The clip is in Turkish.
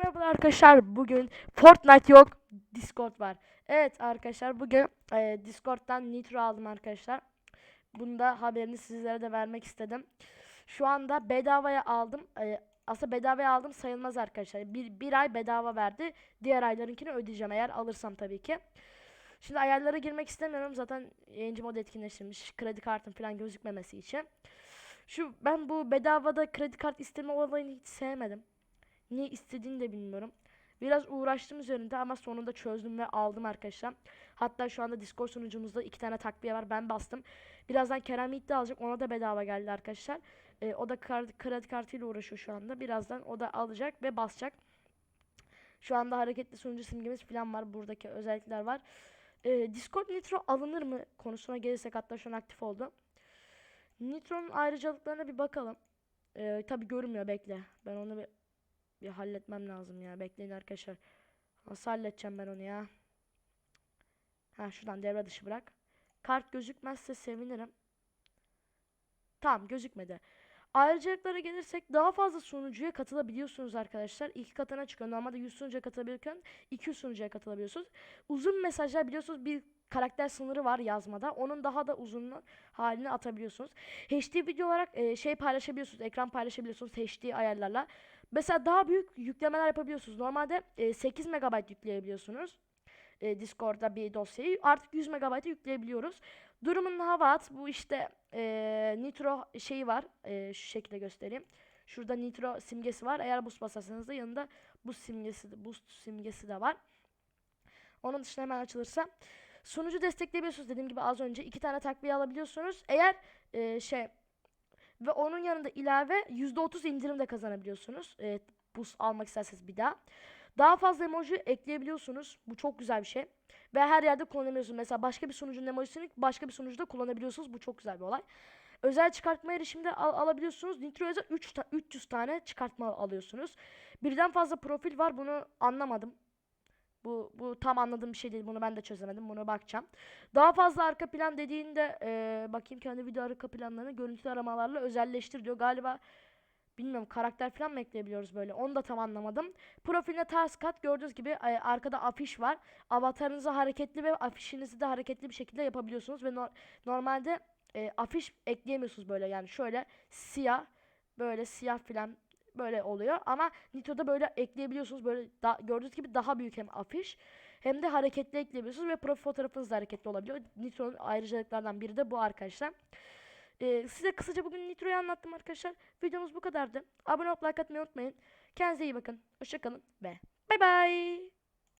merhaba arkadaşlar. Bugün Fortnite yok, Discord var. Evet arkadaşlar bugün e, Discord'dan Nitro aldım arkadaşlar. Bunu da haberini sizlere de vermek istedim. Şu anda bedavaya aldım. E, aslında bedavaya aldım sayılmaz arkadaşlar. Bir, bir ay bedava verdi. Diğer aylarınkini ödeyeceğim eğer alırsam tabii ki. Şimdi ayarlara girmek istemiyorum. Zaten yayıncı mod etkinleştirilmiş. Kredi kartım falan gözükmemesi için. Şu ben bu bedavada kredi kart isteme olayını hiç sevmedim. Niye istediğini de bilmiyorum. Biraz uğraştım üzerinde ama sonunda çözdüm ve aldım arkadaşlar. Hatta şu anda Discord sunucumuzda iki tane takviye var. Ben bastım. Birazdan Kerem de alacak. Ona da bedava geldi arkadaşlar. Ee, o da kar- kredi kartıyla uğraşıyor şu anda. Birazdan o da alacak ve basacak. Şu anda hareketli sunucu simgemiz falan var. Buradaki özellikler var. Ee, Discord Nitro alınır mı konusuna gelirsek hatta şu an aktif oldu. Nitro'nun ayrıcalıklarına bir bakalım. Ee, tabi görünmüyor bekle. Ben onu bir, bir halletmem lazım ya. Bekleyin arkadaşlar. Nasıl halledeceğim ben onu ya? Ha şuradan devre dışı bırak. Kart gözükmezse sevinirim. Tamam gözükmedi. Ayrıcalıklara gelirsek daha fazla sunucuya katılabiliyorsunuz arkadaşlar. İki katına çıkıyor. Normalde 100 sunucuya katılabilirken 200 sunucuya katılabiliyorsunuz. Uzun mesajlar biliyorsunuz bir karakter sınırı var yazmada. Onun daha da uzun halini atabiliyorsunuz. HD video olarak e, şey paylaşabiliyorsunuz. Ekran paylaşabiliyorsunuz HD ayarlarla. Mesela daha büyük yüklemeler yapabiliyorsunuz. Normalde e, 8 MB yükleyebiliyorsunuz. E, Discord'da bir dosyayı artık 100 MB yükleyebiliyoruz. Durumun hava at. Bu işte e, Nitro şeyi var. E, şu şekilde göstereyim. Şurada Nitro simgesi var. Eğer boost basarsanız da yanında boost simgesi, boost simgesi de var. Onun dışında hemen açılırsa sunucu destekleyebiliyorsunuz. Dediğim gibi az önce iki tane takviye alabiliyorsunuz. Eğer e, şey ve onun yanında ilave %30 indirim de kazanabiliyorsunuz. E, boost almak isterseniz bir daha. Daha fazla emoji ekleyebiliyorsunuz. Bu çok güzel bir şey. Ve her yerde kullanabiliyorsunuz. Mesela başka bir sunucunun emojisini başka bir sunucuda kullanabiliyorsunuz. Bu çok güzel bir olay. Özel çıkartma erişimde al- alabiliyorsunuz. Nitro özel 3 ta- 300 tane çıkartma alıyorsunuz. Birden fazla profil var. Bunu anlamadım. Bu, bu tam anladığım bir şey değil. Bunu ben de çözemedim. Bunu bakacağım. Daha fazla arka plan dediğinde eee, bakayım kendi video arka planlarını görüntü aramalarla özelleştir diyor. Galiba bilmiyorum karakter falan mı ekleyebiliyoruz böyle. Onu da tam anlamadım. Profiline ters kat gördüğünüz gibi e, arkada afiş var. Avatarınızı hareketli ve afişinizi de hareketli bir şekilde yapabiliyorsunuz ve no- normalde e, afiş ekleyemiyorsunuz böyle yani şöyle siyah böyle siyah falan böyle oluyor ama Nitro'da böyle ekleyebiliyorsunuz böyle da, gördüğünüz gibi daha büyük hem afiş hem de hareketli ekleyebiliyorsunuz ve profil fotoğrafınız da hareketli olabiliyor. Nitro'nun ayrıcalıklardan biri de bu arkadaşlar. Ee, size kısaca bugün Nitro'yu anlattım arkadaşlar. Videomuz bu kadardı. Abone olup like atmayı unutmayın. Kendinize iyi bakın. Hoşçakalın ve bay bay.